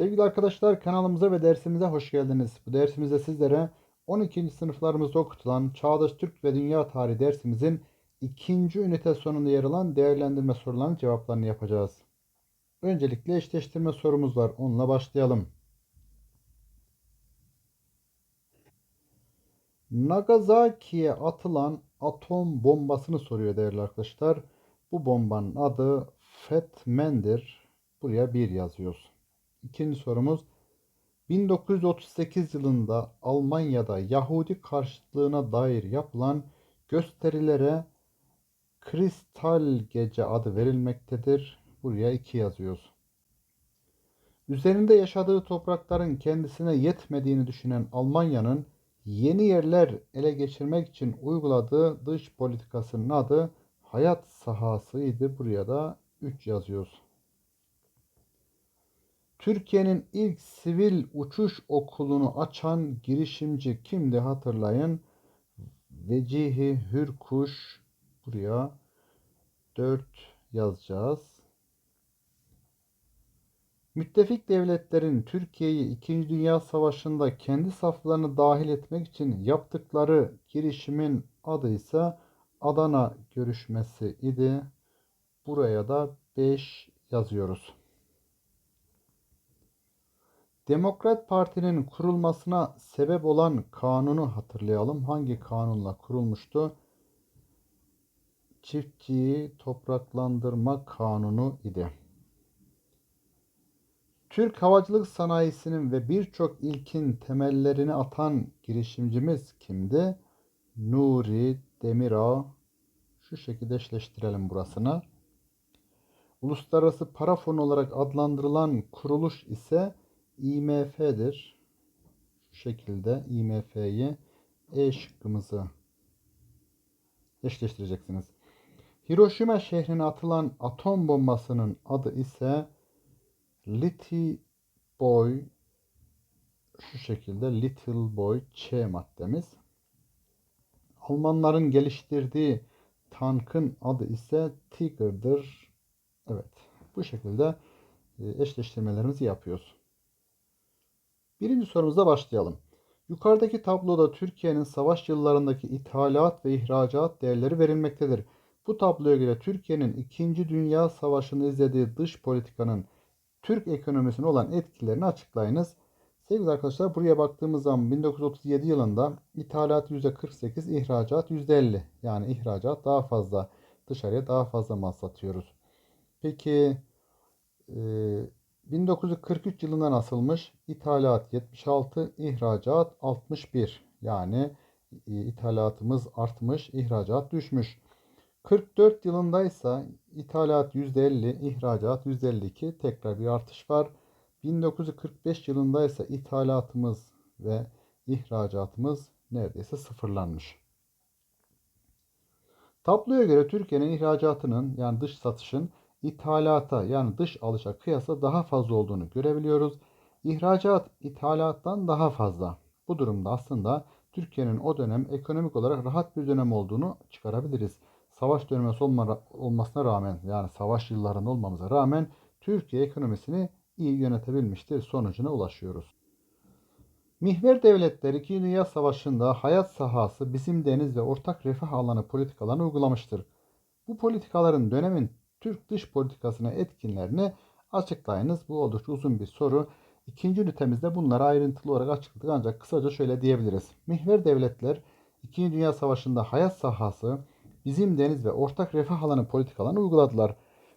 Sevgili arkadaşlar kanalımıza ve dersimize hoş geldiniz. Bu dersimizde sizlere 12. sınıflarımızda okutulan Çağdaş Türk ve Dünya Tarihi dersimizin ikinci ünite sonunda yer alan değerlendirme sorularının cevaplarını yapacağız. Öncelikle eşleştirme sorumuz var. Onunla başlayalım. Nagasaki'ye atılan atom bombasını soruyor değerli arkadaşlar. Bu bombanın adı Fetmen'dir. Buraya bir yazıyoruz. İkinci sorumuz 1938 yılında Almanya'da Yahudi karşıtlığına dair yapılan gösterilere Kristal Gece adı verilmektedir. Buraya 2 yazıyoruz. Üzerinde yaşadığı toprakların kendisine yetmediğini düşünen Almanya'nın yeni yerler ele geçirmek için uyguladığı dış politikasının adı hayat sahasıydı. Buraya da 3 yazıyoruz. Türkiye'nin ilk sivil uçuş okulunu açan girişimci kimdi hatırlayın. Vecihi Hürkuş buraya 4 yazacağız. Müttefik devletlerin Türkiye'yi 2. Dünya Savaşı'nda kendi saflarını dahil etmek için yaptıkları girişimin adı ise Adana görüşmesi idi. Buraya da 5 yazıyoruz. Demokrat Parti'nin kurulmasına sebep olan kanunu hatırlayalım. Hangi kanunla kurulmuştu? Çiftçiyi topraklandırma kanunu idi. Türk havacılık sanayisinin ve birçok ilkin temellerini atan girişimcimiz kimdi? Nuri Demirağ. Şu şekilde eşleştirelim burasını. Uluslararası Para Fonu olarak adlandırılan kuruluş ise IMF'dir. Şu şekilde IMF'yi E şıkkımızı eşleştireceksiniz. Hiroşima şehrine atılan atom bombasının adı ise Little Boy şu şekilde Little Boy Ç maddemiz. Almanların geliştirdiği tankın adı ise Tiger'dır. Evet. Bu şekilde e, eşleştirmelerimizi yapıyoruz. Birinci sorumuza başlayalım. Yukarıdaki tabloda Türkiye'nin savaş yıllarındaki ithalat ve ihracat değerleri verilmektedir. Bu tabloya göre Türkiye'nin 2. Dünya Savaşı'nı izlediği dış politikanın Türk ekonomisine olan etkilerini açıklayınız. Sevgili arkadaşlar buraya baktığımız zaman 1937 yılında ithalat %48, ihracat %50. Yani ihracat daha fazla dışarıya daha fazla mal satıyoruz. Peki 1943 yılında nasılmış? İthalat 76, ihracat 61. Yani ithalatımız artmış, ihracat düşmüş. 44 yılındaysa ithalat %50, ihracat %52 tekrar bir artış var. 1945 yılında ise ithalatımız ve ihracatımız neredeyse sıfırlanmış. Tabloya göre Türkiye'nin ihracatının yani dış satışın ithalata yani dış alışa kıyasla daha fazla olduğunu görebiliyoruz. İhracat ithalattan daha fazla. Bu durumda aslında Türkiye'nin o dönem ekonomik olarak rahat bir dönem olduğunu çıkarabiliriz. Savaş dönemi olmasına rağmen yani savaş yıllarında olmamıza rağmen Türkiye ekonomisini iyi yönetebilmiştir sonucuna ulaşıyoruz. Mihver devletleri 2. Dünya Savaşı'nda hayat sahası, bizim deniz ve ortak refah alanı politikalarını uygulamıştır. Bu politikaların dönemin Türk dış politikasına etkinlerini açıklayınız. Bu oldukça uzun bir soru. İkinci ünitemizde bunları ayrıntılı olarak açıkladık ancak kısaca şöyle diyebiliriz. Mihver devletler 2. Dünya Savaşı'nda hayat sahası, bizim deniz ve ortak refah alanı politikalarını uyguladılar.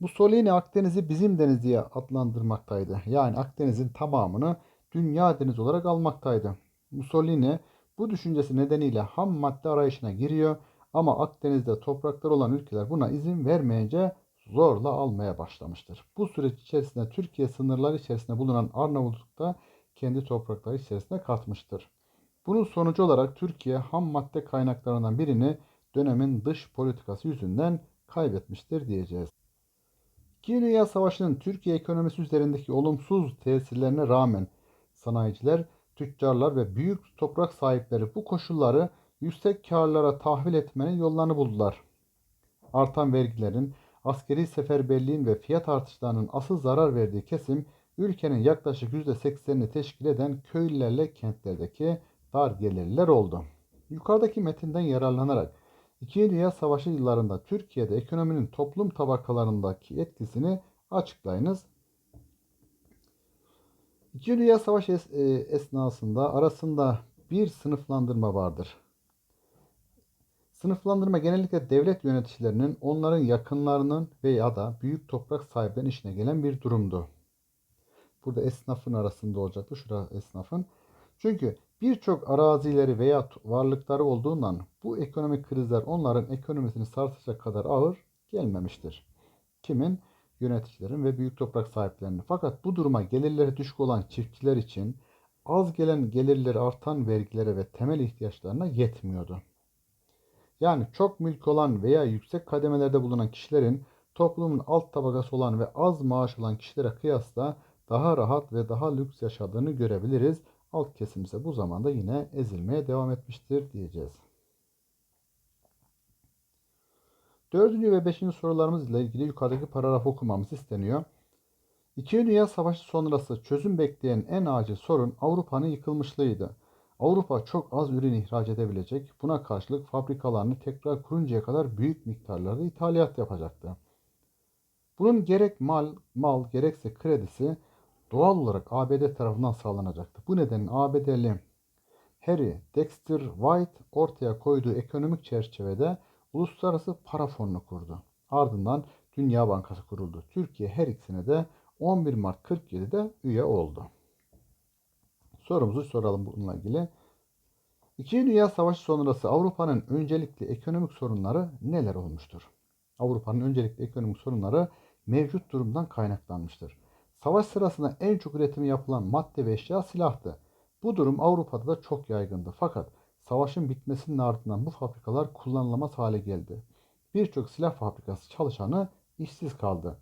Mussolini Akdeniz'i bizim deniz diye adlandırmaktaydı. Yani Akdeniz'in tamamını dünya deniz olarak almaktaydı. Mussolini bu düşüncesi nedeniyle ham madde arayışına giriyor ama Akdeniz'de topraklar olan ülkeler buna izin vermeyince zorla almaya başlamıştır. Bu süreç içerisinde Türkiye sınırları içerisinde bulunan Arnavutluk da kendi toprakları içerisine katmıştır. Bunun sonucu olarak Türkiye ham madde kaynaklarından birini dönemin dış politikası yüzünden kaybetmiştir diyeceğiz. İkinci Dünya Savaşı'nın Türkiye ekonomisi üzerindeki olumsuz tesirlerine rağmen sanayiciler, tüccarlar ve büyük toprak sahipleri bu koşulları yüksek karlara tahvil etmenin yollarını buldular. Artan vergilerin, askeri seferberliğin ve fiyat artışlarının asıl zarar verdiği kesim ülkenin yaklaşık %80'ini teşkil eden köylülerle kentlerdeki dar gelirliler oldu. Yukarıdaki metinden yararlanarak İkinci Dünya Savaşı yıllarında Türkiye'de ekonominin toplum tabakalarındaki etkisini açıklayınız. İkinci Dünya Savaşı e, esnasında arasında bir sınıflandırma vardır. Sınıflandırma genellikle devlet yöneticilerinin onların yakınlarının veya da büyük toprak sahiplerinin işine gelen bir durumdu. Burada esnafın arasında olacaktı. Şurada esnafın. Çünkü birçok arazileri veya varlıkları olduğundan bu ekonomik krizler onların ekonomisini sarsacak kadar ağır gelmemiştir. Kimin? Yöneticilerin ve büyük toprak sahiplerinin. Fakat bu duruma gelirleri düşük olan çiftçiler için az gelen gelirleri artan vergilere ve temel ihtiyaçlarına yetmiyordu. Yani çok mülk olan veya yüksek kademelerde bulunan kişilerin toplumun alt tabakası olan ve az maaş alan kişilere kıyasla daha rahat ve daha lüks yaşadığını görebiliriz. Alt kesim ise bu zamanda yine ezilmeye devam etmiştir diyeceğiz. Dördüncü ve beşinci sorularımız ile ilgili yukarıdaki paragrafı okumamız isteniyor. İkinci Dünya Savaşı sonrası çözüm bekleyen en acil sorun Avrupa'nın yıkılmışlığıydı. Avrupa çok az ürün ihraç edebilecek, buna karşılık fabrikalarını tekrar kuruncaya kadar büyük miktarlarda ithalat yapacaktı. Bunun gerek mal, mal gerekse kredisi doğal olarak ABD tarafından sağlanacaktı. Bu nedenle ABD'li Harry Dexter White ortaya koyduğu ekonomik çerçevede Uluslararası Para Fonu'nu kurdu. Ardından Dünya Bankası kuruldu. Türkiye her ikisine de 11 Mart 47'de üye oldu. Sorumuzu soralım bununla ilgili. İkinci Dünya Savaşı sonrası Avrupa'nın öncelikli ekonomik sorunları neler olmuştur? Avrupa'nın öncelikli ekonomik sorunları mevcut durumdan kaynaklanmıştır. Savaş sırasında en çok üretimi yapılan madde ve eşya silahtı. Bu durum Avrupa'da da çok yaygındı. Fakat savaşın bitmesinin ardından bu fabrikalar kullanılamaz hale geldi. Birçok silah fabrikası çalışanı işsiz kaldı.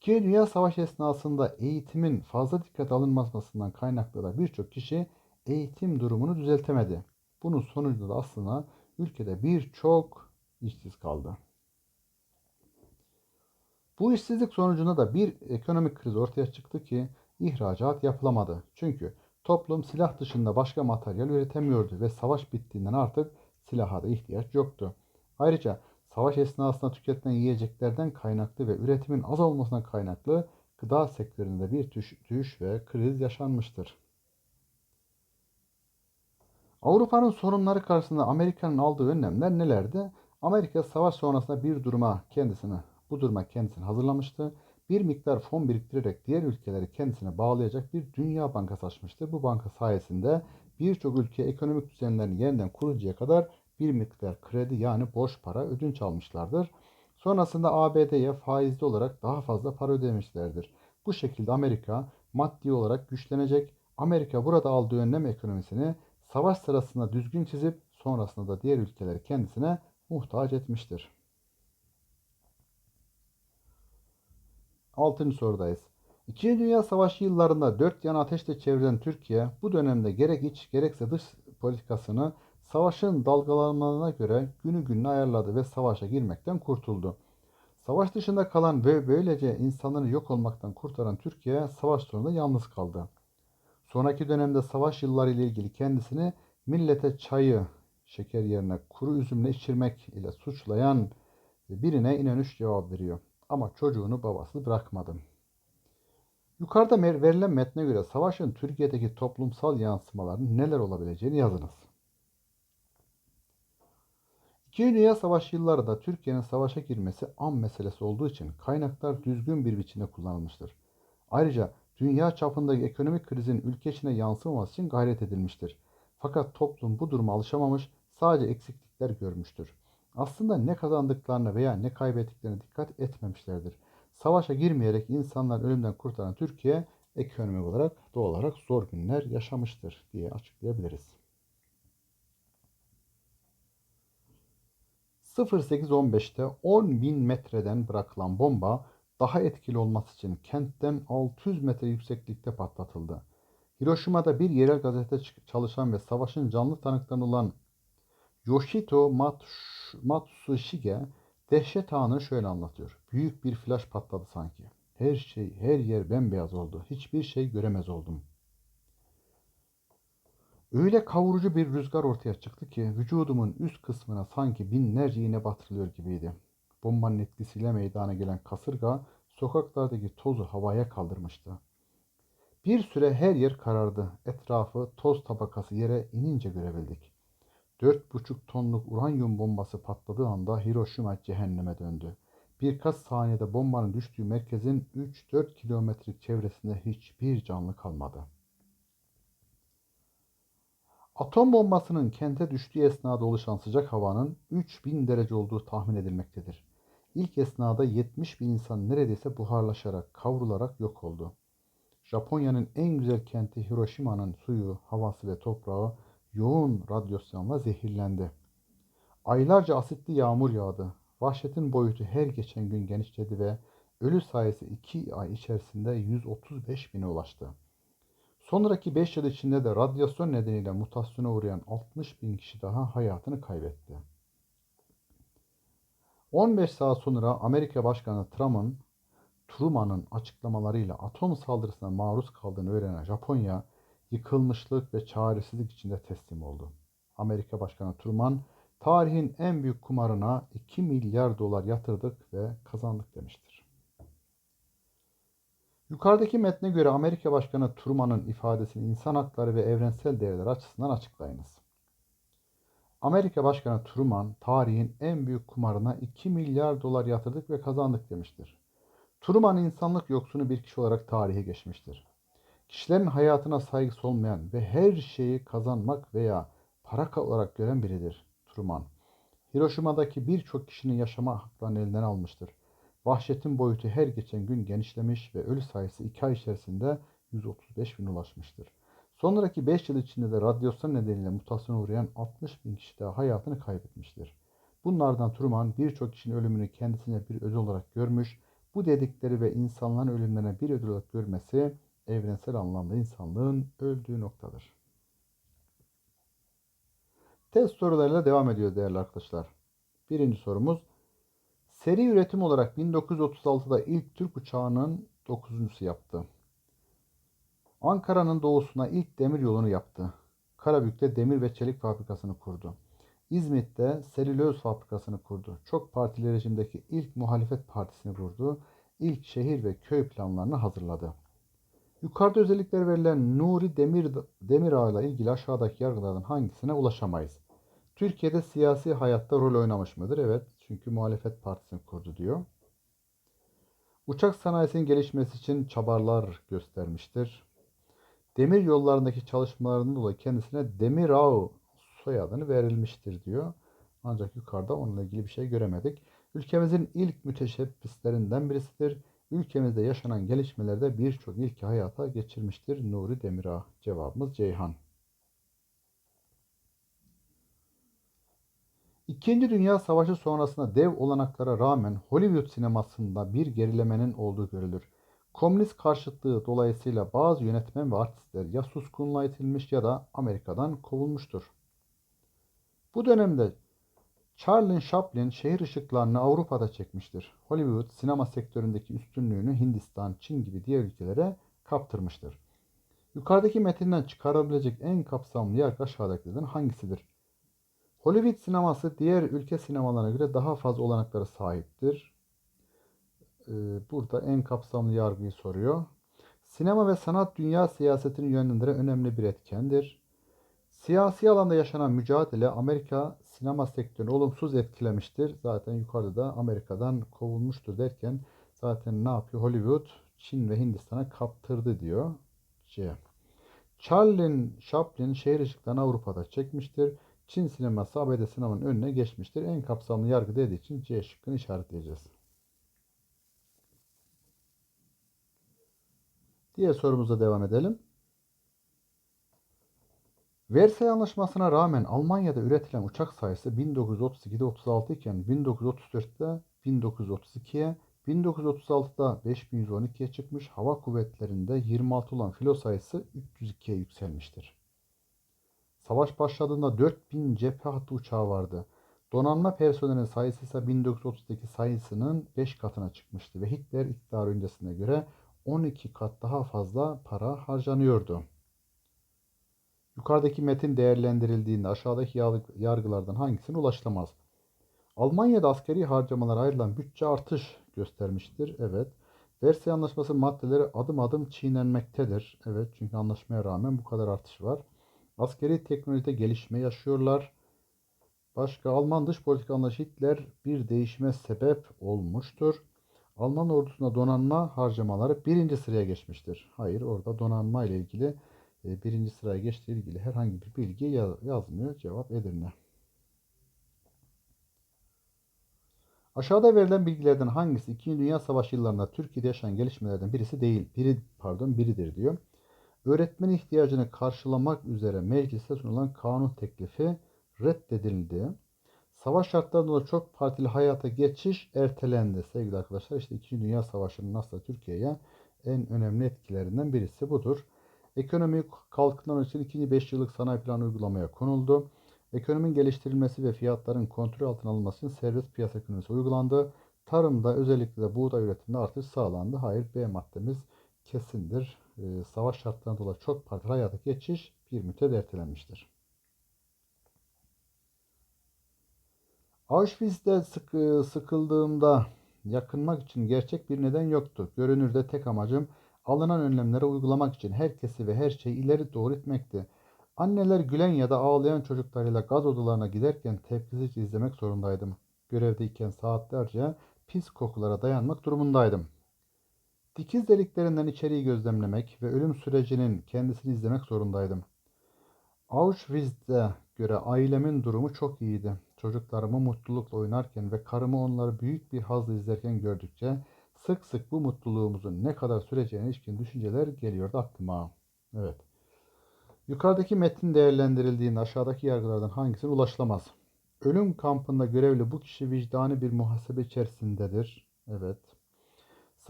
İkinci Dünya Savaşı esnasında eğitimin fazla dikkat alınmasından kaynaklı da birçok kişi eğitim durumunu düzeltemedi. Bunun sonucunda da aslında ülkede birçok işsiz kaldı. Bu işsizlik sonucunda da bir ekonomik kriz ortaya çıktı ki ihracat yapılamadı. Çünkü toplum silah dışında başka materyal üretemiyordu ve savaş bittiğinden artık silaha da ihtiyaç yoktu. Ayrıca savaş esnasında tüketilen yiyeceklerden kaynaklı ve üretimin az olmasına kaynaklı gıda sektöründe bir düşüş ve kriz yaşanmıştır. Avrupa'nın sorunları karşısında Amerika'nın aldığı önlemler nelerdi? Amerika savaş sonrasında bir duruma kendisini, bu duruma kendisini hazırlamıştı. Bir miktar fon biriktirerek diğer ülkeleri kendisine bağlayacak bir dünya bankası açmıştı. Bu banka sayesinde birçok ülke ekonomik düzenlerini yeniden kuruncaya kadar bir miktar kredi yani borç para ödünç almışlardır. Sonrasında ABD'ye faizli olarak daha fazla para ödemişlerdir. Bu şekilde Amerika maddi olarak güçlenecek. Amerika burada aldığı önlem ekonomisini savaş sırasında düzgün çizip sonrasında da diğer ülkeleri kendisine muhtaç etmiştir. Altıncı sorudayız. İkinci Dünya Savaşı yıllarında dört yana ateşle çevrilen Türkiye bu dönemde gerek iç gerekse dış politikasını savaşın dalgalanmalarına göre günü gününe ayarladı ve savaşa girmekten kurtuldu. Savaş dışında kalan ve böylece insanları yok olmaktan kurtaran Türkiye savaş sonunda yalnız kaldı. Sonraki dönemde savaş yılları ile ilgili kendisini millete çayı şeker yerine kuru üzümle içirmek ile suçlayan birine inanış cevap veriyor. Ama çocuğunu babası bırakmadı. Yukarıda verilen metne göre savaşın Türkiye'deki toplumsal yansımalarının neler olabileceğini yazınız. İkinci Dünya Savaşı yıllarında Türkiye'nin savaşa girmesi an meselesi olduğu için kaynaklar düzgün bir biçimde kullanılmıştır. Ayrıca dünya çapındaki ekonomik krizin ülke içine yansımaması için gayret edilmiştir. Fakat toplum bu duruma alışamamış, sadece eksiklikler görmüştür. Aslında ne kazandıklarına veya ne kaybettiklerine dikkat etmemişlerdir. Savaşa girmeyerek insanlar ölümden kurtaran Türkiye ekonomik olarak doğal olarak zor günler yaşamıştır diye açıklayabiliriz. 0815'te 10 bin metreden bırakılan bomba daha etkili olması için kentten 600 metre yükseklikte patlatıldı. Hiroşima'da bir yerel gazete çalışan ve savaşın canlı tanıklarından olan Yoshito Matsushige dehşet anını şöyle anlatıyor. Büyük bir flash patladı sanki. Her şey, her yer bembeyaz oldu. Hiçbir şey göremez oldum. Öyle kavurucu bir rüzgar ortaya çıktı ki vücudumun üst kısmına sanki binlerce iğne batırılıyor gibiydi. Bombanın etkisiyle meydana gelen kasırga sokaklardaki tozu havaya kaldırmıştı. Bir süre her yer karardı. Etrafı toz tabakası yere inince görebildik. Dört buçuk tonluk uranyum bombası patladığı anda Hiroşima cehenneme döndü. Birkaç saniyede bombanın düştüğü merkezin 3-4 kilometrelik çevresinde hiçbir canlı kalmadı. Atom bombasının kente düştüğü esnada oluşan sıcak havanın 3000 derece olduğu tahmin edilmektedir. İlk esnada 70 bin insan neredeyse buharlaşarak, kavrularak yok oldu. Japonya'nın en güzel kenti Hiroşima'nın suyu, havası ve toprağı yoğun radyasyonla zehirlendi. Aylarca asitli yağmur yağdı. Vahşetin boyutu her geçen gün genişledi ve ölü sayısı 2 ay içerisinde 135 bine ulaştı. Sonraki 5 yıl içinde de radyasyon nedeniyle mutasyona uğrayan 60 bin kişi daha hayatını kaybetti. 15 saat sonra Amerika Başkanı Trump'ın Truman'ın açıklamalarıyla atom saldırısına maruz kaldığını öğrenen Japonya, yıkılmışlık ve çaresizlik içinde teslim oldu. Amerika Başkanı Truman, tarihin en büyük kumarına 2 milyar dolar yatırdık ve kazandık demiştir. Yukarıdaki metne göre Amerika Başkanı Truman'ın ifadesini insan hakları ve evrensel değerler açısından açıklayınız. Amerika Başkanı Truman, tarihin en büyük kumarına 2 milyar dolar yatırdık ve kazandık demiştir. Truman insanlık yoksunu bir kişi olarak tarihe geçmiştir. Kişilerin hayatına saygısı olmayan ve her şeyi kazanmak veya para olarak gören biridir Truman. Hiroşima'daki birçok kişinin yaşama haklarını elinden almıştır. Vahşetin boyutu her geçen gün genişlemiş ve ölü sayısı 2 ay içerisinde 135 bin ulaşmıştır. Sonraki 5 yıl içinde de radyasyon nedeniyle mutasyona uğrayan 60 bin kişi daha hayatını kaybetmiştir. Bunlardan Truman birçok kişinin ölümünü kendisine bir ödül olarak görmüş, bu dedikleri ve insanların ölümlerine bir ödül olarak görmesi evrensel anlamda insanlığın öldüğü noktadır. Test sorularıyla devam ediyor değerli arkadaşlar. Birinci sorumuz. Seri üretim olarak 1936'da ilk Türk uçağının 9.sü yaptı. Ankara'nın doğusuna ilk demir yolunu yaptı. Karabük'te demir ve çelik fabrikasını kurdu. İzmit'te selüloz fabrikasını kurdu. Çok partili rejimdeki ilk muhalefet partisini kurdu. İlk şehir ve köy planlarını hazırladı. Yukarıda özellikler verilen Nuri Demir, Demirağ ile ilgili aşağıdaki yargılardan hangisine ulaşamayız? Türkiye'de siyasi hayatta rol oynamış mıdır? Evet. Çünkü muhalefet partisini kurdu diyor. Uçak sanayisinin gelişmesi için çabalar göstermiştir. Demir yollarındaki çalışmalarından dolayı kendisine Demirağ soyadını verilmiştir diyor. Ancak yukarıda onunla ilgili bir şey göremedik. Ülkemizin ilk müteşebbislerinden birisidir. Ülkemizde yaşanan gelişmelerde birçok ilki hayata geçirmiştir. Nuri Demirağ. Cevabımız Ceyhan. İkinci Dünya Savaşı sonrasında dev olanaklara rağmen Hollywood sinemasında bir gerilemenin olduğu görülür. Komünist karşıtlığı dolayısıyla bazı yönetmen ve artistler ya suskunluğa itilmiş ya da Amerika'dan kovulmuştur. Bu dönemde Charlie Chaplin şehir ışıklarını Avrupa'da çekmiştir. Hollywood sinema sektöründeki üstünlüğünü Hindistan, Çin gibi diğer ülkelere kaptırmıştır. Yukarıdaki metinden çıkarabilecek en kapsamlı yargı aşağıdakilerden hangisidir? Hollywood sineması diğer ülke sinemalarına göre daha fazla olanaklara sahiptir. Ee, burada en kapsamlı yargıyı soruyor. Sinema ve sanat dünya siyasetini yönlendiren önemli bir etkendir. Siyasi alanda yaşanan mücadele Amerika sinema sektörünü olumsuz etkilemiştir. Zaten yukarıda da Amerika'dan kovulmuştur derken zaten ne yapıyor? Hollywood Çin ve Hindistan'a kaptırdı diyor. C. Charlie Chaplin şehir ışıklarını Avrupa'da çekmiştir. Çin sineması ABD sinemanın önüne geçmiştir. En kapsamlı yargı dediği için C şıkkını işaretleyeceğiz. Diğer sorumuza devam edelim. Versay Anlaşması'na rağmen Almanya'da üretilen uçak sayısı 1932'de 36 iken 1934'te 1932'ye, 1936'da 5112'ye çıkmış, hava kuvvetlerinde 26 olan filo sayısı 302'ye yükselmiştir. Savaş başladığında 4000 cephe hattı uçağı vardı. Donanma personelinin sayısı ise 1930'daki sayısının 5 katına çıkmıştı ve Hitler iktidar öncesine göre 12 kat daha fazla para harcanıyordu. Yukarıdaki metin değerlendirildiğinde aşağıdaki yargılardan hangisine ulaşılamaz? Almanya'da askeri harcamalara ayrılan bütçe artış göstermiştir. Evet. Versay Anlaşması maddeleri adım adım çiğnenmektedir. Evet çünkü anlaşmaya rağmen bu kadar artış var. Askeri teknolojide gelişme yaşıyorlar. Başka Alman dış politika anlayışı Hitler bir değişime sebep olmuştur. Alman ordusuna donanma harcamaları birinci sıraya geçmiştir. Hayır orada donanma ile ilgili e, birinci sıraya geçtiği ilgili herhangi bir bilgi yazmıyor. Cevap Edirne. Aşağıda verilen bilgilerden hangisi 2. Dünya Savaşı yıllarında Türkiye'de yaşanan gelişmelerden birisi değil, biri pardon biridir diyor. Öğretmen ihtiyacını karşılamak üzere meclise sunulan kanun teklifi reddedildi. Savaş şartlarında çok partili hayata geçiş ertelendi sevgili arkadaşlar. İşte 2. Dünya Savaşı'nın aslında Türkiye'ye en önemli etkilerinden birisi budur. Ekonomik kalkınma için ikinci 5 yıllık sanayi planı uygulamaya konuldu. Ekonominin geliştirilmesi ve fiyatların kontrol altına alınması için serbest piyasa ekonomisi uygulandı. Tarımda özellikle de buğday üretiminde artış sağlandı. Hayır B maddemiz kesindir. Ee, savaş şartlarından dolayı çok partili hayata geçiş bir müddet ertelenmiştir. Auschwitz'te sık, sıkıldığımda yakınmak için gerçek bir neden yoktu. Görünürde tek amacım alınan önlemleri uygulamak için herkesi ve her şeyi ileri doğru itmekti. Anneler gülen ya da ağlayan çocuklarıyla gaz odalarına giderken tepkisiz izlemek zorundaydım. Görevdeyken saatlerce pis kokulara dayanmak durumundaydım. Dikiz deliklerinden içeriği gözlemlemek ve ölüm sürecinin kendisini izlemek zorundaydım. Auschwitz'te göre ailemin durumu çok iyiydi. Çocuklarımı mutlulukla oynarken ve karımı onları büyük bir hazla izlerken gördükçe sık sık bu mutluluğumuzun ne kadar süreceğine ilişkin düşünceler geliyordu aklıma. Evet. Yukarıdaki metin değerlendirildiğinde aşağıdaki yargılardan hangisine ulaşılamaz? Ölüm kampında görevli bu kişi vicdani bir muhasebe içerisindedir. Evet.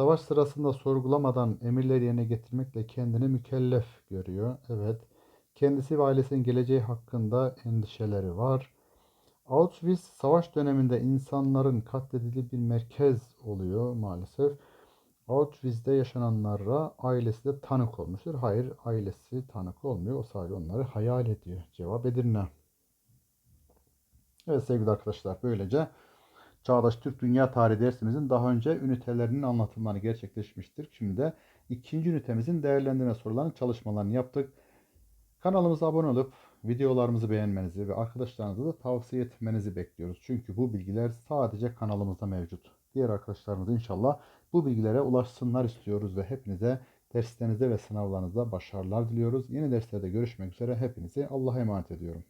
Savaş sırasında sorgulamadan emirleri yerine getirmekle kendini mükellef görüyor. Evet. Kendisi ve ailesinin geleceği hakkında endişeleri var. Auschwitz savaş döneminde insanların katledildiği bir merkez oluyor maalesef. Auschwitz'te yaşananlara ailesi de tanık olmuştur. Hayır ailesi tanık olmuyor. O sadece onları hayal ediyor. Cevap Edirne. Evet sevgili arkadaşlar böylece Çağdaş Türk Dünya Tarihi dersimizin daha önce ünitelerinin anlatımları gerçekleşmiştir. Şimdi de ikinci ünitemizin değerlendirme sorularının çalışmalarını yaptık. Kanalımıza abone olup videolarımızı beğenmenizi ve arkadaşlarınıza da tavsiye etmenizi bekliyoruz. Çünkü bu bilgiler sadece kanalımızda mevcut. Diğer arkadaşlarımız inşallah bu bilgilere ulaşsınlar istiyoruz ve hepinize derslerinizde ve sınavlarınızda başarılar diliyoruz. Yeni derslerde görüşmek üzere. Hepinizi Allah'a emanet ediyorum.